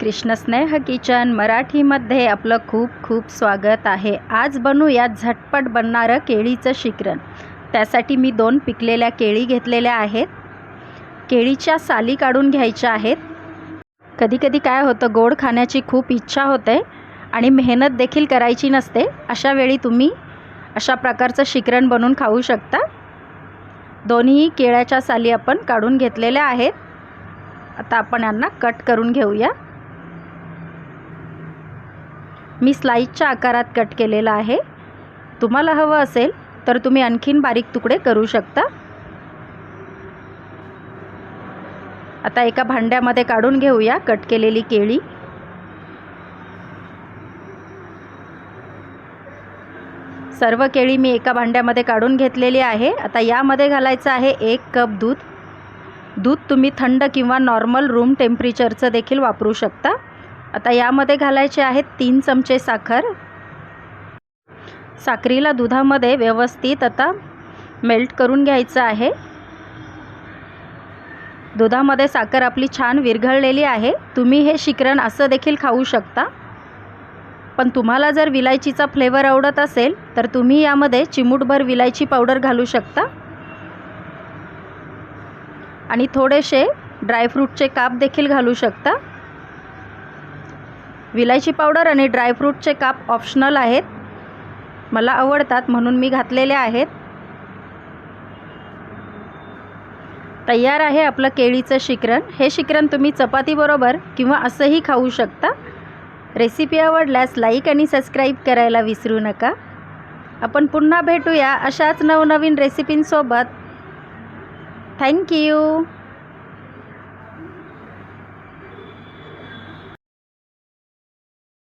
कृष्णस्नेह kitchen मराठीमध्ये आपलं खूप खूप स्वागत आहे. आज बनवूया झटपट बनणारं केळीचं शिकरण. त्यासाठी मी दोन पिकलेल्या केळी घेतलेल्या आहेत. केळीच्या साली काढून घ्यायच्या आहेत. कधीकधी काय होतं गोड खाण्याची खूप इच्छा होते आणि मेहनत देखील करायची नसते. अशा वेळी तुम्ही अशा प्रकारचं शिकरण बनवून खाऊ शकता. दोन्ही केळ्याच्या साली आपण काढून घेतलेल्या आहेत. आता आपण यांना कट करून घेऊया. मी स्लाईसच्या आकारात कट केलेला आहे. तुम्हाला हवं असेल तर तुम्ही आणखीन बारीक तुकडे करू शकता. आता एका भांड्यामध्ये काढून घेऊया कट केलेली केळी. सर्व केळी मी एका भांड्यामध्ये काढून घेतलेली आहे. आता यामध्ये घालायचं आहे एक कप दूध. दूध तुम्ही थंड किंवा नॉर्मल रूम टेम्परेचरचं देखील वापरू शकता. आता यामध्ये घालायचे आहेत तीन चमचे साखर. साखरीला दुधामध्ये व्यवस्थित आता मेल्ट करून घ्यायचं आहे. दुधामध्ये साखर आपली छान विरघळलेली आहे. तुम्ही हे शिकरण असं देखील खाऊ शकता. पण तुम्हाला जर विलायचीचा फ्लेवर आवडत असेल तर तुम्ही यामध्ये चिमूटभर विलायची पावडर घालू शकता. आणि थोडेसे ड्रायफ्रूटचे काप देखील घालू शकता. विलायची पावडर आणि ड्रायफ्रूटचे काप ऑप्शनल आहेत. मला आवडतात म्हणून मी घातलेले आहेत. तयार आहे आपलं केळीचं शिकरण. हे शिकरण तुम्ही चपातीबरोबर किंवा असंही खाऊ शकता. रेसिपी आवडल्यास लाईक आणि सबस्क्राईब करायला विसरू नका. आपण पुन्हा भेटूया अशाच नवनवीन रेसिपींसोबत. थँक्यू!